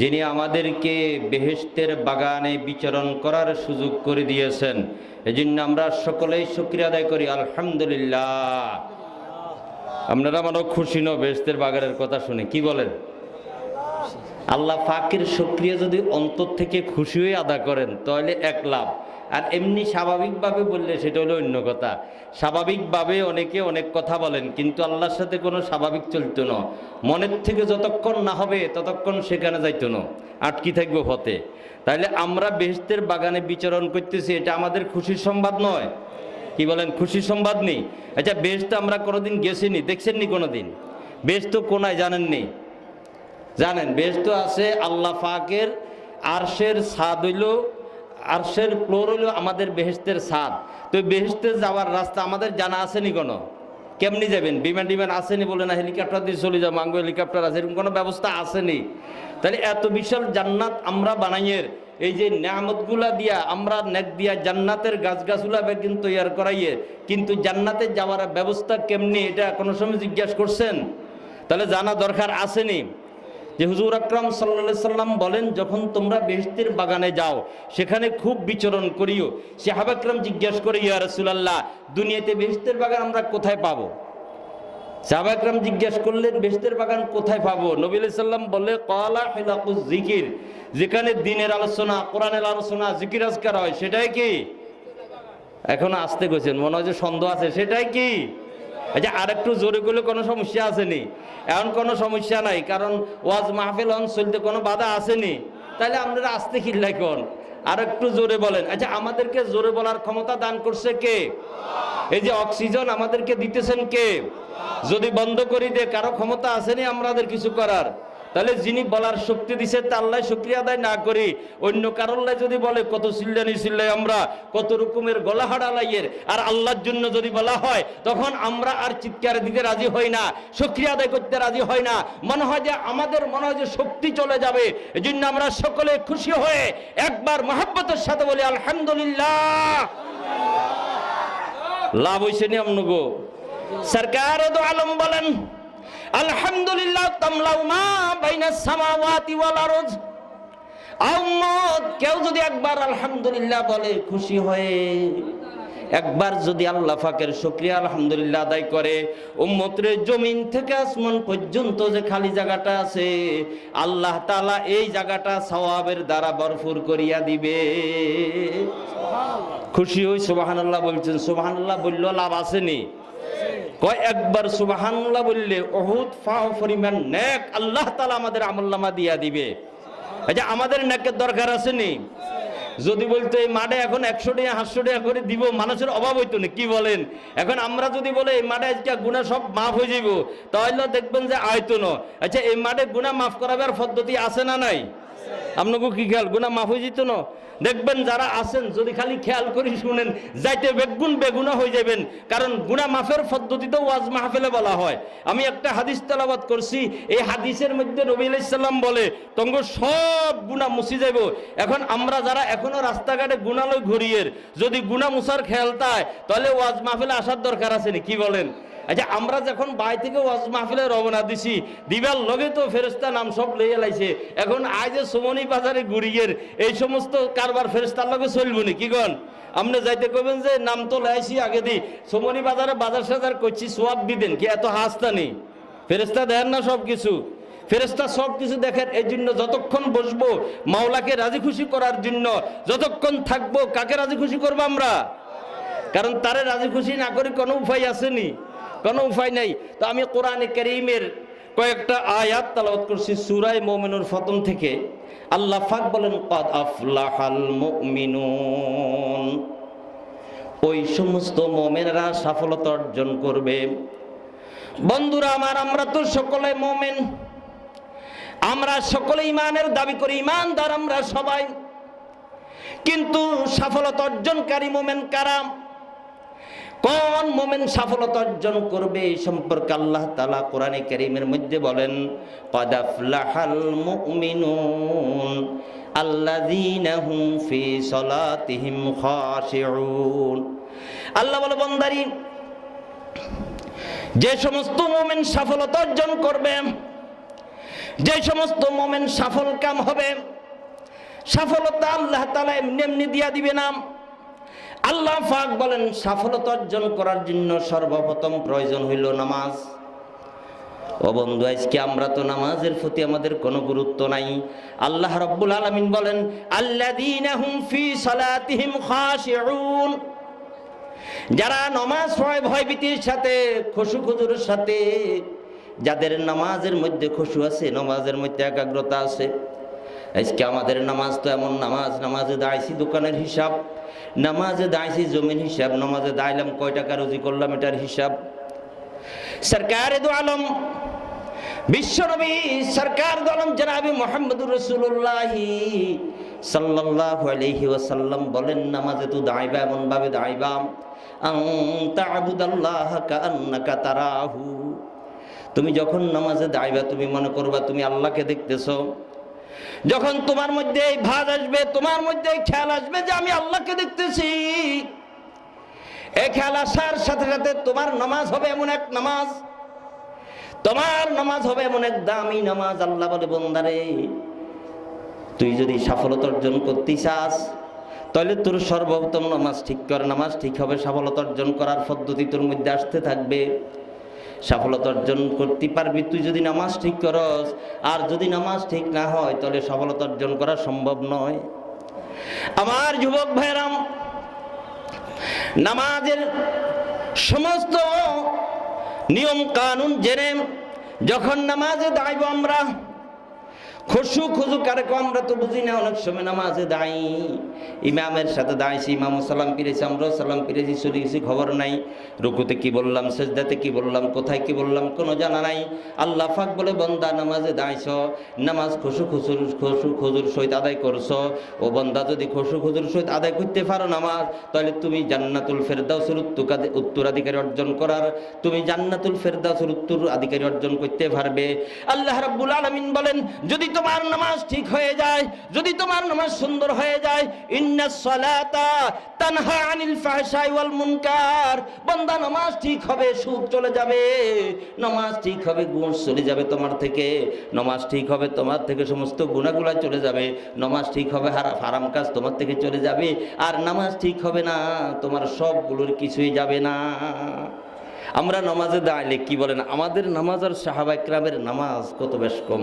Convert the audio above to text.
যিনি আমাদেরকে বেহেস্তের বাগানে বিচরণ করার সুযোগ করে দিয়েছেন, এজন্য আমরা সকলেই শুক্রিয়া আদায় করি, আলহামদুলিল্লাহ। আপনারা মানো খুশি ন বেহেস্তের বাগানের কথা শুনে, কি বলেন? আল্লাহ পাকের সক্রিয়া যদি অন্তর থেকে খুশি হয়ে আদা করেন, তাহলে এক লাভ। আর এমনি স্বাভাবিকভাবে বললে সেটা হলো অন্য কথা। স্বাভাবিকভাবে অনেকে অনেক কথা বলেন, কিন্তু আল্লাহর সাথে কোনো স্বাভাবিক চলতো না। মনের থেকে যতক্ষণ না হবে, ততক্ষণ সেখানে যাইতো না, আটকি থাকব হতে তাইলে আমরা বেহেস্তের বাগানে বিচরণ করতেছি, এটা আমাদের খুশির সংবাদ নয়। কি বলেন, খুশির সংবাদ নেই? আচ্ছা বেশ তো আমরা কোনোদিন গেছিনি, দেখছেননি কোনোদিন? বেশ তো কোনায় জানেননি? জানেন বেশ তো আছে আল্লাহ ফাকের আরশের সাদ হইল আরশের ফ্লোর হইল আমাদের বেহেস্তের সাদ তো বেহেস্তে যাওয়ার রাস্তা আমাদের জানা আসেনি কোনো? কেমনি যাবেন? বিমান টিমান আসেনি বলে না হেলিকপ্টার দিয়ে চলে যাব? আঙ্গো হেলিকপ্টার আছে? এরকম কোনো ব্যবস্থা আসেনি। তাহলে এত বিশাল জান্নাত আমরা বানাইয়ের, এই যে নিয়ামতগুলা দিয়া আমরা নেক দিয়া জান্নাতের গাছগাছগুলা বেগিন তৈয়ার করাইয়ে, কিন্তু জান্নাতে যাওয়ার ব্যবস্থা কেমনি? এটা কোনো সময় জিজ্ঞাসা করছেন? তাহলে জানা দরকার আসেনি। যে হুজুর আকরাম সাল্লা সাল্লাম বলেন, যখন তোমরা বেহস্তির বাগানে যাও, সেখানে খুব বিচরণ করিও। সে সাহাবাকরাম জিজ্ঞেস করে, ইয়া রসুলাল্লাহ, দুনিয়াতে বেহস্তের বাগান আমরা কোথায় পাবো? সাহাবাকরাম জিজ্ঞেস করলেন বেহস্তের বাগান কোথায় পাবো? নবী সাল্লাম বলে কলা হেলাকুজ জিকির যেখানে দিনের আলোচনা, কোরআনের আলোচনা জিকির আজকার হয়, সেটাই কি? এখন আসতে গেছেন মনে হয় যে সন্দেহ আছে, সেটাই কি? আচ্ছা আর একটু জোরে করলে কোনো সমস্যা আসেনি। এমন কোনো সমস্যা নাই, কারণ ওয়াজ মাহফিল অন চলতে কোনো বাধা আসেনি। তাহলে আপনারা আসতে খিল্লাই কন আর একটু জোরে বলেন। আচ্ছা আমাদেরকে জোরে বলার ক্ষমতা দান করছে কে? এই যে অক্সিজেন আমাদেরকে দিতেছেন কে? যদি বন্ধ করি দে, কারও ক্ষমতা আসেনি আমাদের কিছু করার। তাহলে যিনি বলার শক্তি দিছে, তা আল্লাহ শুক্রিয়া আদায় না করি, অন্য কারোল্লায় যদি বলে, কত চিল্লানি চিল্লাই আমরা, কত রকমের গলা হাড়ালাইয়ের আর আল্লাহর জন্য যদি বলা হয়, তখন আমরা আর চিৎকার দিতে রাজি হই না, শুক্রিয়া আদায় করতে রাজি হয় না। মনে হয় যে আমাদের, মনে হয় যে শক্তি চলে যাবে এই জন্য আমরা সকলে খুশি হয়ে একবার মহাব্বতের সাথে বলি, আলহামদুলিল্লাহ। লাভ হয়েছে নি আমনগো। সরকার আলম বলেন আলহামদুলিল্লাহ, তামলাউ মা বাইনাস সামাওয়াতি ওয়াল আরজ। আউম্মত কেউ যদি একবার আলহামদুলিল্লাহ বলে খুশি হয়ে, একবার যদি আল্লাহ ফাকের শুক্রিয়া আলহামদুলিল্লাহ আদায় করে, উম্মতরে জমিন থেকে আসমান পর্যন্ত যে খালি জায়গাটা আছে, আল্লাহ তালা এই জায়গাটা সওয়াবের দ্বারা ভরপুর করিয়া দিবে। খুশি হই, সুবহানাল্লাহ বলছেন, সুবহানাল্লাহ বললেও লাভ আসেনি। কয় একবার সুবহানাল্লাহ বললে অহুত ফাও পরিমাণ নেক, আল্লাহ তাআলা আমাদের আমলনামা দিয়া দিবে। আচ্ছা আমাদের নেকের দরকার আসেনি যদি বলতো এই মাঠে এখন একশো টাকা, হাতশো টাকা করে দিব, মানুষের অভাব হইতো না, কি বলেন? এখন আমরা যদি বলে এই মাঠে আজকে গুণা সব মাফ হয়ে যাব তাহলে দেখবেন যে আয়তো না আচ্ছা এই মাঠে গুণা মাফ করাবার পদ্ধতি আছে না নাই? আপনাকে কি খেয়াল? গুণা মাফ হয়ে যেত না? দেখবেন যারা আছেন, যদি খালি খেয়াল করি শুনেন, যাইতে বেগুন বেগুনা হয়ে যাবেন কারণ গুণা মাফের পদ্ধতিতে ওয়াজ মাহফেলে বলা হয়। আমি একটা হাদিস তেলাবাদ করছি, এই হাদিসের মধ্যে নবী আলাইসাল্লাম বলে তঙ্গ সব গুণা মুছি যাব এখন আমরা যারা এখনও রাস্তাঘাটে গুণালয় ঘুরিয়ের, যদি গুণা মুসার খেয়াল তাই, তাহলে ওয়াজ মাহফেলে আসার দরকার আছে কি বলেন? আচ্ছা আমরা যখন বাই থেকে ওয়াজ মাহফিলে রওনা দিছি, দিবার লগে তো ফেরেস্তা নাম সব লইয়া লাইছে। এখন আজ সুমনি বাজারে ঘুরিয়ের এই সমস্ত কারবার ফেরেস্তার লগে চলব নি, কি গন আপনি যাইতে কবেন যে, নাম তো লাইছি আগে দি। সুমনি বাজারে বাজার সাজার করছি, সোয়াব দিবেন কি এত হাসতা নেই? ফেরেস্তা দেন না সব কিছু? ফেরেস্তা সব কিছু দেখেন, এই জন্য যতক্ষণ বসবো, মাওলাকে রাজি খুশি করার জন্য, যতক্ষণ থাকব, কাকে রাজি খুশি করব আমরা? কারণ তারে রাজি খুশি না করে কোনো উপায় আসেনি। কোনো উপায় নাই। তো আমি কোরআনে করিমের কয়েকটা আয়াত তালাবাত করছি সুরাই মোমেনুর ফতম থেকে। আল্লাহ ফাক বলেন, কদ আফলাহাল মুমিনুন। ওই সমস্ত মোমেনরা সফলতা অর্জন করবে। বন্ধুরা আমার, আমরা তো সকলে মোমেন। আমরা সকলে ইমানের দাবি করি ইমানদার আমরা সবাই। কিন্তু সফলতা অর্জনকারী মোমেন কারাম কোন মোমেন সফলতা অর্জন করবে এই সম্পর্কে আল্লাহ তালা কোরআনে কারিমের মধ্যে বলেন কদাফলাহাল মুমিনুন আল্লাযীনা হুম ফি সলাতিহিম খাশিউন। আল্লাহ বলে, বন্দারি, যে সমস্ত মোমেন সফলতা অর্জন করবে, যে সমস্ত মোমেন সফল কাম হবে, সফলতা আল্লাহ তালা এমনি এমনি দিয়া দিবে না। আল্লাহ পাক বলেন সাফলতা অর্জন করার জন্য সর্বপ্রথম প্রয়োজন হইল নামাজ। ও বন্ধু, আজকে আমরা তো নামাজের প্রতি আমাদের কোনো গুরুত্ব নাই। আল্লাহ রব্বুল আলামিন বলেন, আল্লাযীনা হুম ফি সালাতিহিম খাশিউন। যারা নামাজ পড়ে ভয়ভীতির সাথে, খুশু খুজুর সাথে, যাদের নামাজের মধ্যে খসু আছে, নামাজের মধ্যে একাগ্রতা আছে আজকে আমাদের নামাজ তো এমন নামাজ, নামাজে দাঁড়াইছি দোকানের হিসাব, নামাজে দাঁড়াইছি জমির হিসাব, নামাজে দাঁড়াইলাম কয় টাকা রুজি করলাম এটার হিসাব। সরকার দু আলম বিশ্বনবী সরকার দলম জনাবি মোহাম্মদুর রসুল্লাহ সাল্লাল্লাহু আলাইহি ওয়াসাল্লাম বলেন, নামাজে তো দাঁড়াইবা এমন ভাবে দাঁড়াইবা তা'বুদাল্লাহ কাআন্নাকা তারাহু। তুমি যখন নামাজে দাঁড়াইবা, তুমি মনে করবা তুমি আল্লাহকে দেখতেছো যখন তোমার মধ্যে এই ভাজ আসবে, তোমার মধ্যে এই খেয়াল আসবে যে আমি আল্লাহকে দেখতেছি। এই খেয়াল আসার সাথে সাথে তোমার নামাজ হবে এমন এক নামাজ। তোমার নামাজ হবে এমন এক দামি নামাজ, আল্লাহ বলে, বন্দারে, তুই যদি সফলতা অর্জন করতে চাস, তাহলে তোর সর্বপ্রথম নামাজ ঠিক কর। নামাজ ঠিক হবে সফলতা অর্জন করার পদ্ধতি তোর মধ্যে আসতে থাকবে। সফলতা অর্জন করতে পারবি। তুই যদি নামাজ ঠিক করস, আর যদি নামাজ ঠিক না হয়, তাহলে সফলতা অর্জন করা সম্ভব নয়। আমার যুবক ভাইরাম, নামাজের সমস্ত নিয়ম কানুন জেনে যখন নামাজে দাঁড়াইব আমরা খুশু খুজু কারে আমরা তো বুঝি না, অনেক সময় নামাজে দাঁড়াই। ইমামের সাথে দাঁড়াইছি, ইমাম সালাম পিরেছি আমরাও সালাম পিরেছি চলে গেছি, খবর নাই। রুকুতে কি বললাম, সেজদাতে কি বললাম, কোথায় কি বললাম, কোনো জানা নাই। আল্লাহ ফাক বলে, বন্দা, নামাজে দাঁড়াইছ, নামাজ খুশু খুশুর খুশু খুজুর সহিত আদায় করছ। ও বন্দা, যদি খুশু খুজুর সহিত আদায় করতে পারো নামাজ, তাহলে তুমি জান্নাতুল ফেরদাউসের উত্তরাধি- উত্তরাধিকারী অর্জন করার, তুমি জান্নাতুল ফেরদাউসের উত্তর আধিকারী অর্জন করতে পারবে। আল্লাহ রাব্বুল আলামিন বলেন, যদি তোমার নামাজ ঠিক হয়ে যায়, যদি তোমার নামাজ সুন্দর হয়ে যায় ইন্নাস সালাতা তানহা আনিল ফাহশাই ওয়াল মুনকার। বান্দা, নামাজ ঠিক হবে, সুখ চলে যাবে। নামাজ ঠিক হবে, গুণ চলে যাবে তোমার থেকে। নামাজ ঠিক হবে, তোমার থেকে সমস্ত গুণাগুলা চলে যাবে। নামাজ ঠিক হবে হারাম হারাম কাজ তোমার থেকে চলে যাবে। আর নামাজ ঠিক হবে না, তোমার সবগুলোর কিছুই যাবে না। আমরা নামাজে দাঁড়াইলে কি বলেন? আমাদের নামাজ আর সাহাবা ইকরামের নামাজ কত বেশ কম।